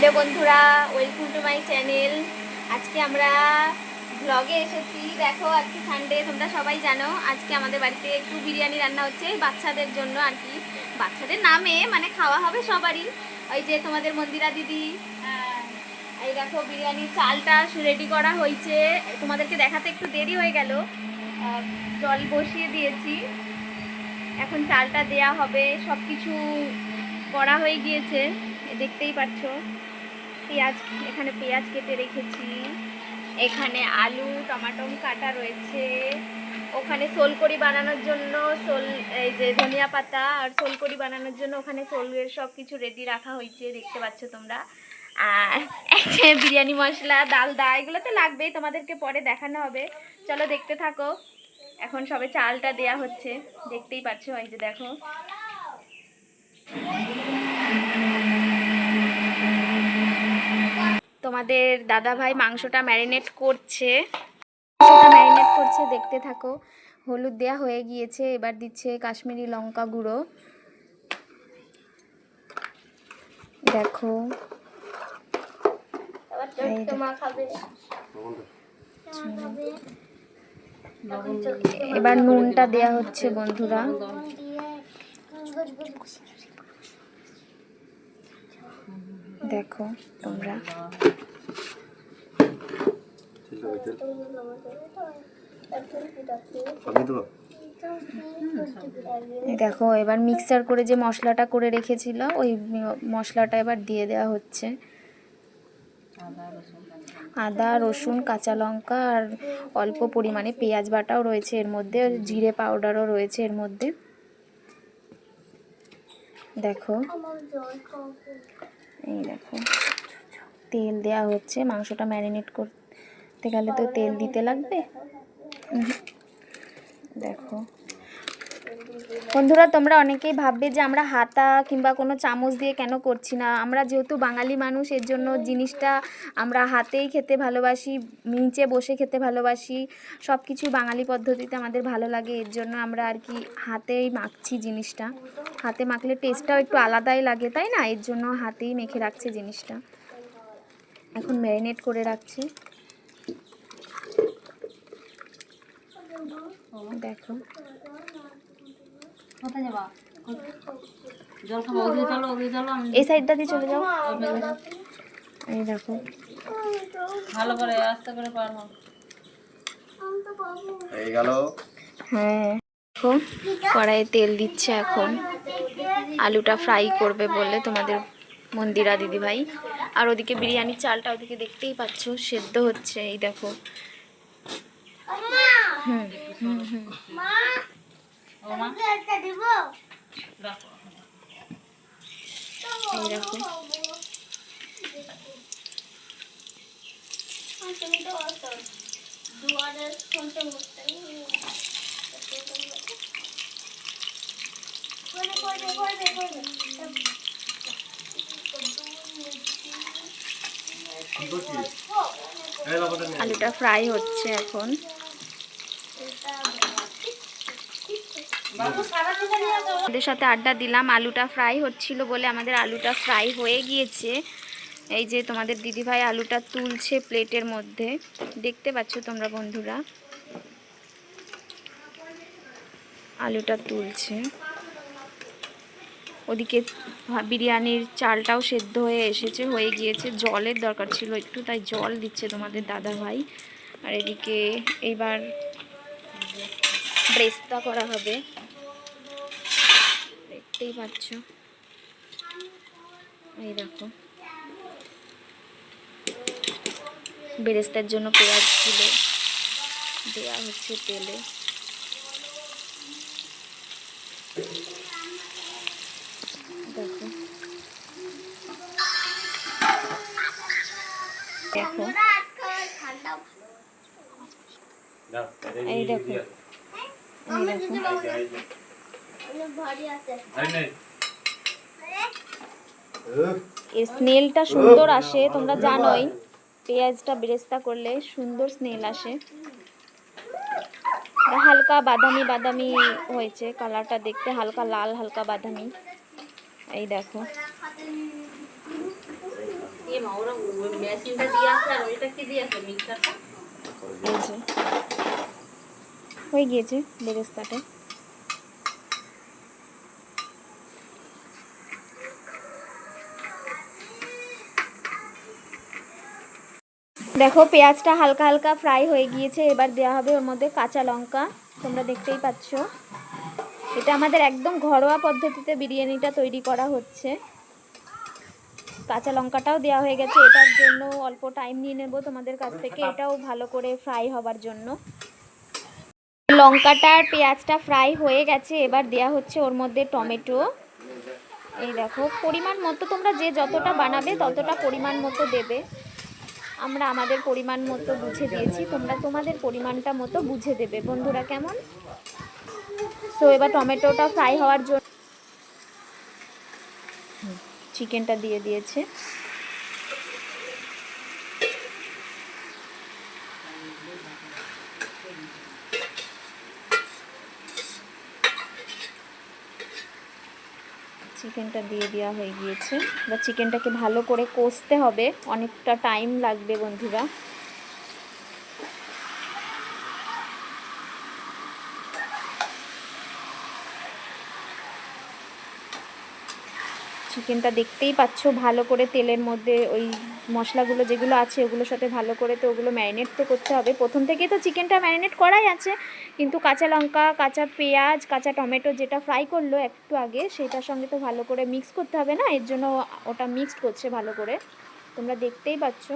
Hello বন্ধুরা welcome to my channel আজকে আমরা ব্লগে এসেছি। দেখো, আজকে সানডে তোমরা সবাই জানো, আজকে আমাদের বাড়িতে একটু বিরিয়ানি রান্না হচ্ছে বাচ্চাদের জন্য আর কি। বাচ্চাদের নামে মানে খাওয়া হবে সবারই। ওই যে তোমাদের মন্দিরা দিদি এই দেখো বিরিয়ানির চালটা রেডি করা হয়েছে। তোমাদেরকে দেখাতে একটু দেরি হয়ে গেল। জল বসিয়ে দিয়েছি। এখন চালটা দেয়া হবে। সব কিছু করা হয়ে গিয়েছে। দেখতেই পাচ্ছ পেঁয়াজ, এখানে পেঁয়াজ কেটে রেখেছি। এখানে আলু টমাটম কাটা রয়েছে। ওখানে সোলকড়ি বানানোর জন্য সোল, এই যে ধনিয়া পাতা আর সোলকড়ি বানানোর জন্য ওখানে সোলের সব কিছু রেডি রাখা হয়েছে, দেখতে পাচ্ছ তোমরা। আর বিরিয়ানি মশলা ডালদা এগুলো তো লাগবেই, তোমাদেরকে পরে দেখানো হবে। চলো দেখতে থাকো। এখন সবে চালটা দেয়া হচ্ছে, দেখতেই পাচ্ছ, এই যে দেখো। তোমাদের দাদা ভাই মাংসটা ম্যারিনেট করছে। মাংসটা ম্যারিনেট করছে, দেখতে থাকো। হলুদ দেয়া হয়ে গিয়েছে, এবার দিচ্ছে কাশ্মীরি লঙ্কা গুঁড়ো। দেখো। এবার নুনটা দেয়া হচ্ছে, বন্ধুরা। দেখো তোমরা। দেখো এবার মিক্সার করে যে মশলাটা করে রেখেছিল ওই মশলাটা এবার দিয়ে দেওয়া হচ্ছে। আদা রসুন কাঁচা লঙ্কা আর অল্প পরিমাণে পেঁয়াজ বাটাও রয়েছে এর মধ্যে জিরে পাউডারও রয়েছে এর মধ্যে। দেখো এই দেখো তেল দেয়া হচ্ছে মাংসটা ম্যারিনেট করতে গেলে তো তেল দিতে লাগবে। দেখো। বন্ধুরা, তোমরা অনেকেই ভাববে যে আমরা হাতা কিংবা কোনো চামচ দিয়ে কেন করছি না? আমরা যেহেতু বাঙালি মানুষ, এর জন্য জিনিসটা আমরা হাতেই খেতে ভালোবাসি নিচে বসে খেতে ভালোবাসি। সব কিছু বাঙালি পদ্ধতিতে আমাদের ভালো লাগে, এর জন্য আমরা আর কি হাতেই মাখছি জিনিসটা। হাতে মাখলে টেস্টটাও একটু আলাদাই লাগে, তাই না? এর জন্য হাতেই মেখে রাখছে জিনিসটা। এখন ম্যারিনেট করে রাখছি। দেখো। কোথায় যাবা? জল খাব ওদিকে চলো ওদিকে চলো আমি এই সাইডটা দিয়ে চলে যাও। এই দেখো। ভালো করে আস্তে করে পার হও। হয়ে গেল। হ্যাঁ দেখো কড়াইয়ে তেল দিচ্ছে এখন। আলুটা ফ্রাই করবে বলে তোমাদের মন্দিরা দিদিভাই। আর ওদিকে বিরিয়ানির চালটা ওদিকে দেখতেই পাচ্ছ সেদ্ধ হচ্ছে এই দেখো। আলুটা ফ্রাই হচ্ছে এখন। আমাদের সাথে আড্ডা দিলাম। আলুটা ফ্রাই হচ্ছিল বলে আমাদের আলুটা ফ্রাই হয়ে গিয়েছে। এই যে তোমাদের দিদিভাই আলুটা তুলছে প্লেটের মধ্যে। দেখতে পাচ্ছ তোমরা বন্ধুরা? আলুটা তুলছে। ওদিকে বিরিয়ানির চালটাও সেদ্ধ হয়ে এসেছে, হয়ে গিয়েছে। জলের দরকার ছিল একটু, তাই জল দিচ্ছে তোমাদের দাদা ভাই আর এদিকে এইবার ব্রেস্তা করা হবে। দেখতেই পাচ্ছ। এই দেখো। বেরেস্তার জন্য পেঁয়াজ ছিল। দেওয়া হচ্ছে তেলে। দেখো। দেখো। এই দেখো। এই স্মেলটা সুন্দর আসে তোমরা জানোই। পেঁয়াজটা বেরেস্তা করলে সুন্দর স্মেল আসে। হালকা বাদামি বাদামি হয়েছে কালারটা দেখতে হালকা লাল হালকা বাদামি। এই দেখো। এ মা ওরা ওই মেশিনটা দিয়ে আছে আর ওইটা কি দিয়ে আছে মিক্সারটা? এই যে। হয়ে গিয়েছে বেরেস্তাটা। দেখো, পেঁয়াজটা হালকা হালকা ফ্রাই হয়ে গিয়েছে, এবার দেওয়া হবে ওর মধ্যে কাঁচা লঙ্কা, তোমরা দেখতেই পাচ্ছ। এটা আমাদের একদম ঘরোয়া পদ্ধতিতে বিরিয়ানিটা তৈরি করা হচ্ছে। কাঁচা লঙ্কাটাও দেওয়া হয়ে গেছে, এটার জন্য অল্প টাইম নিয়ে নেব তোমাদের কাছ থেকে, এটাও ভালো করে ফ্রাই হবার জন্য। লঙ্কাটা আর পেঁয়াজটা ফ্রাই হয়ে গেছে, এবার দেয়া হচ্ছে ওর মধ্যে টমেটো। এই দেখো, পরিমাণ মতো তোমরা যে যতটা বানাবে ততটা পরিমাণ মতো দেবে। আমরা আমাদের পরিমাণ মতো বুঝে দিয়েছি, তোমরা তোমাদের পরিমাণটা মতো বুঝে দেবে। বন্ধুরা কেমন? সো এবার টমেটোটা ফ্রাই হওয়ার জন্য চিকেনটা দিয়ে দিয়েছে। চিকেনটা দিয়ে দেওয়া হয়ে গিয়েছে। এবার চিকেনটাকে ভালো করে কষতে হবে। অনেকটা টাইম লাগবে বন্ধুরা। চিকেনটা দেখতেই পাচ্ছ, ভালো করে তেলের মধ্যে ওই মশলাগুলো যেগুলো আছে ওগুলোর সাথে ভালো করে তো ওগুলো ম্যারিনেট তো করতে হবে। প্রথম থেকে তো চিকেনটা ম্যারিনেট করাই আছে। কিন্তু কাঁচা লঙ্কা, কাঁচা পেঁয়াজ, কাঁচা টমেটো যেটা ফ্রাই করল একটু আগে, সেটার সঙ্গে তো ভালো করে মিক্স করতে হবে না? এর জন্য ওটা মিক্সড করছে ভালো করে। তোমরা দেখতেই পাচ্ছ।